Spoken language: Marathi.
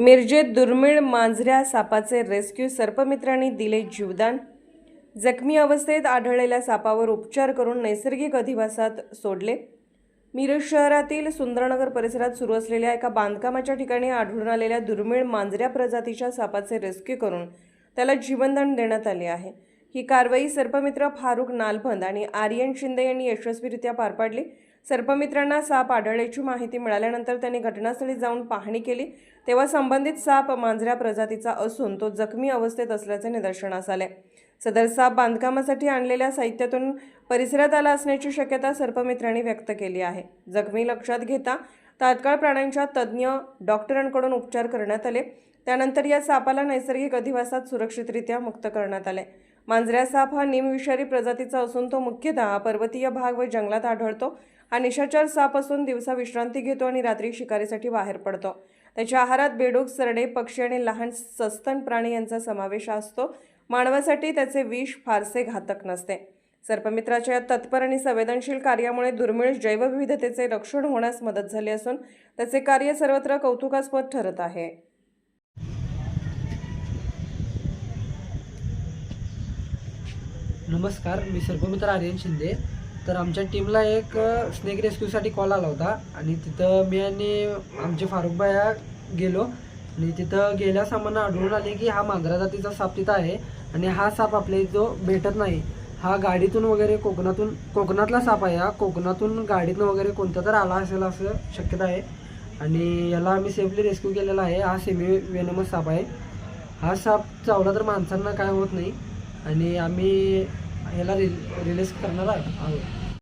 मिरजेत दुर्मिळ मांजऱ्या सापाचे रेस्क्यू सर्पमित्रांनी दिले जीवदान. जखमी अवस्थेत आढळलेल्या सापावर उपचार करून नैसर्गिक अधिवासात सोडले. मिरज शहरातील सुंदरनगर परिसरात सुरू असलेल्या एका बांधकामाच्या ठिकाणी आढळून आलेल्या दुर्मिळ मांजऱ्या प्रजातीच्या सापाचे रेस्क्यू करून त्याला जीवनदान देण्यात आले आहे. ही कारवाई सर्पमित्र फारुख नालबंद आणि आर्यन शिंदे यांनी यशस्वीरित्या पार पाडली. सर्पमित्रांना साप आढळल्याची माहिती मिळाल्यानंतर त्यांनी घटनास्थळी जाऊन पाहणी केली. तेव्हा संबंधित साप मांजऱ्या प्रजातीचा असून तो जखमी अवस्थेत असल्याचे निदर्शनास आले. सदर साप बांधकामासाठी आणलेल्या साहित्यातून परिसरात आला असण्याची शक्यता सर्पमित्रांनी व्यक्त केली आहे. जखमी लक्षात घेता तात्काळ प्राण्यांच्या तज्ज्ञ डॉक्टरांकडून उपचार करण्यात आले. त्यानंतर या सापाला नैसर्गिक अधिवासात सुरक्षितरित्या मुक्त करण्यात आले. मांजऱ्या साप हा निमविषारी प्रजातीचा असून तो मुख्यतः पर्वतीय भाग व जंगलात आढळतो. हा निशाचर साप असून दिवसा विश्रांती घेतो आणि रात्री शिकारीसाठी बाहेर पडतो. त्याच्या आहारात बेडूक सरडे पक्षी आणि लहान सस्तन प्राणी यांचा समावेश असतो. मानवासाठी त्याचे विष फारसे घातक नसते. सर्पमित्राच्या या तत्पर आणि संवेदनशील कार्यामुळे दुर्मिळ जैवविविधतेचे रक्षण होण्यास मदत झाली असून त्याचे कार्य सर्वत्र कौतुकास्पद ठरत आहे. नमस्कार मी सर्पमित्र आर्यन शिंदे. तर आमच्या टीमला एक स्नेक रेस्क्यूसाठी कॉल आला होता. आणि तिथं मी आणि आमचे फारुखबाया गेलो. आणि तिथं गेल्या सामाना आढळून आले की हा मांजरा जातीचा साप तिथं आहे. आणि हा साप आपल्या इथं भेटत नाही. हा गाडीतून वगैरे कोकणातून कोकणातला साप आहे हा. कोकणातून गाडीतून वगैरे कोणता तर आला असेल असं शक्यता आहे. आणि याला आम्ही सेफली रेस्क्यू केलेला आहे. हा सेमी वेनमस साप आहे. हा साप चावला तर माणसांना काय होत नाही. आणि आम्ही ह्याला रिल रिलीज करणार आहोत.